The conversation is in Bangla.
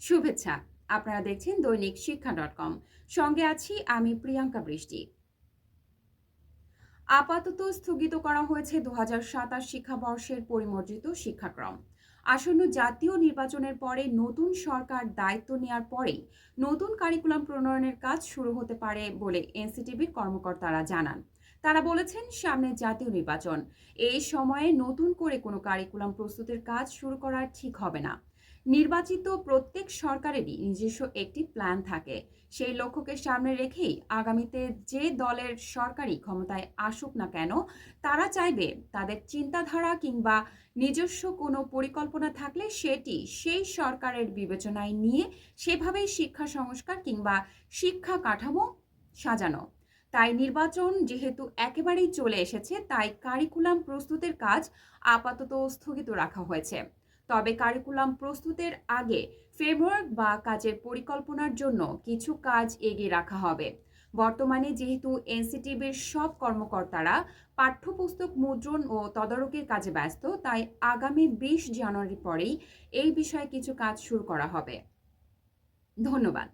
শুভেচ্ছা। আপনারা দেখছেন দৈনিক শিক্ষা ডট কম। সঙ্গে আছি আমি প্রিয়াঙ্কা বৃষ্টি। আপাতত স্থগিত করা হয়েছে দু হাজার সাতাশ শিক্ষাবর্ষের পরিমার্জিত শিক্ষাক্রম। আসন্ন জাতীয় নির্বাচনের পরে নতুন সরকার দায়িত্ব নেওয়ার পরেই নতুন কারিকুলাম প্রণয়নের কাজ শুরু হতে পারে বলে এনসিটিভির কর্মকর্তারা জানান। তারা বলেছেন, সামনে জাতীয় নির্বাচন। এই সময়ে নতুন করে কোনো কারিকুলাম প্রস্তুতের কাজ শুরু করা ঠিক হবে না। নির্বাচিত প্রত্যেক সরকারেরই নিজস্ব একটি প্ল্যান থাকে। সেই লক্ষ্যকে সামনে রেখেই আগামীতে যে দলের সরকারি ক্ষমতায় আসুক না কেন, তারা চাইবে তাদের চিন্তাধারা কিংবা নিজস্ব কোনো পরিকল্পনা থাকলে সেটি সেই সরকারের বিবেচনায় নিয়ে সেভাবেই শিক্ষা সংস্কার কিংবা শিক্ষা কাঠামো সাজানো। তাই নির্বাচন যেহেতু একেবারেই চলে এসেছে, তাই কারিকুলাম প্রস্তুতের কাজ আপাতত স্থগিত রাখা হয়েছে। তবে কারিকুলাম প্রস্তুতের আগে ফ্রেমওয়ার্ক বা কাজের পরিকল্পনার জন্য কিছু কাজ এগিয়ে রাখা হবে। বর্তমানে যেহেতু এনসিটিভির সব কর্মকর্তারা পাঠ্যপুস্তক মুদ্রণ ও তদারকির কাজে ব্যস্ত, তাই আগামী বিশ জানুয়ারি পরেই এই বিষয়ে কিছু কাজ শুরু করা হবে। ধন্যবাদ।